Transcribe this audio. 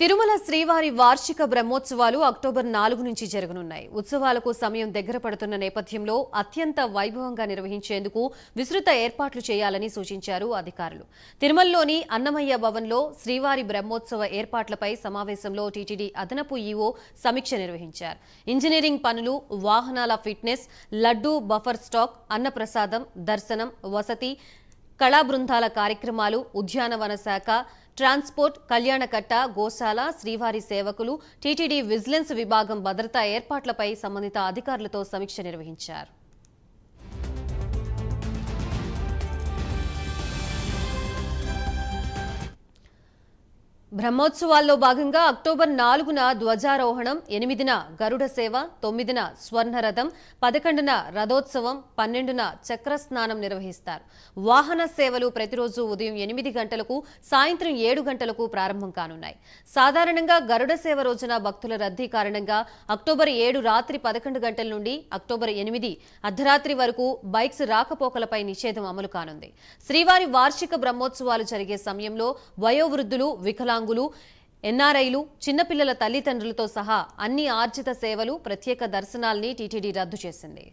తిరుమల శ్రీవారి వార్షిక బ్రహ్మోత్సవాలు అక్టోబర్ నాలుగు నుంచి జరగనున్నాయి. ఉత్సవాలకు సమయం దగ్గర పడుతున్న నేపథ్యంలో అత్యంత వైభవంగా నిర్వహించేందుకు విస్తృత ఏర్పాట్లు చేయాలని సూచించారు అధికారులు. తిరుమలలోని అన్నమయ్య భవన్లో శ్రీవారి బ్రహ్మోత్సవ ఏర్పాట్లపై సమావేశంలో టీటీడీ అదనపు ఈవో సమీక్ష నిర్వహించారు. ఇంజనీరింగ్ పనులు వాహనాల ఫిట్నెస్ లడ్డూ బఫర్ స్టాక్ అన్నప్రసాదం దర్శనం వసతి కళా బృందాల కార్యక్రమాలు ఉద్యానవన శాఖ ట్రాన్స్పోర్ట్ కళ్యాణకట్ట గోశాల శ్రీవారి సేవకులు టీటీడీ విజిలెన్స్ విభాగం భద్రతా ఏర్పాట్లపై సంబంధిత అధికారులతో సమీక్ష నిర్వహించారు. బ్రహ్మోత్సవాల్లో భాగంగా అక్టోబర్ నాలుగున ధ్వజారోహణం ఎనిమిదిన గరుడ సేవ తొమ్మిదిన స్వర్ణరథం పదకొండున రథోత్సవం పన్నెండున చక్రస్నానం నిర్వహిస్తారు. వాహన సేవలు ప్రతిరోజు ఉదయం ఎనిమిది గంటలకు సాయంత్రం ఏడు గంటలకు ప్రారంభం కానున్నాయి. సాధారణంగా గరుడ సేవ రోజున భక్తుల రద్దీ కారణంగా అక్టోబర్ ఏడు రాత్రి పదకొండు గంటల నుండి అక్టోబర్ ఎనిమిది అర్ధరాత్రి వరకు బైక్స్ రాకపోకలపై నిషేధం అమలు కానుంది. శ్రీవారి వార్షిక బ్రహ్మోత్సవాలు జరిగే సమయంలో వయోవృద్ధులు వికలాంగులు ఎన్ఆర్ఐలు చిన్నపిల్లల తల్లిదండ్రులతో సహా అన్ని ఆర్జిత సేవలు ప్రత్యేక దర్శనాల్ని టీటీడీ రద్దు చేసింది.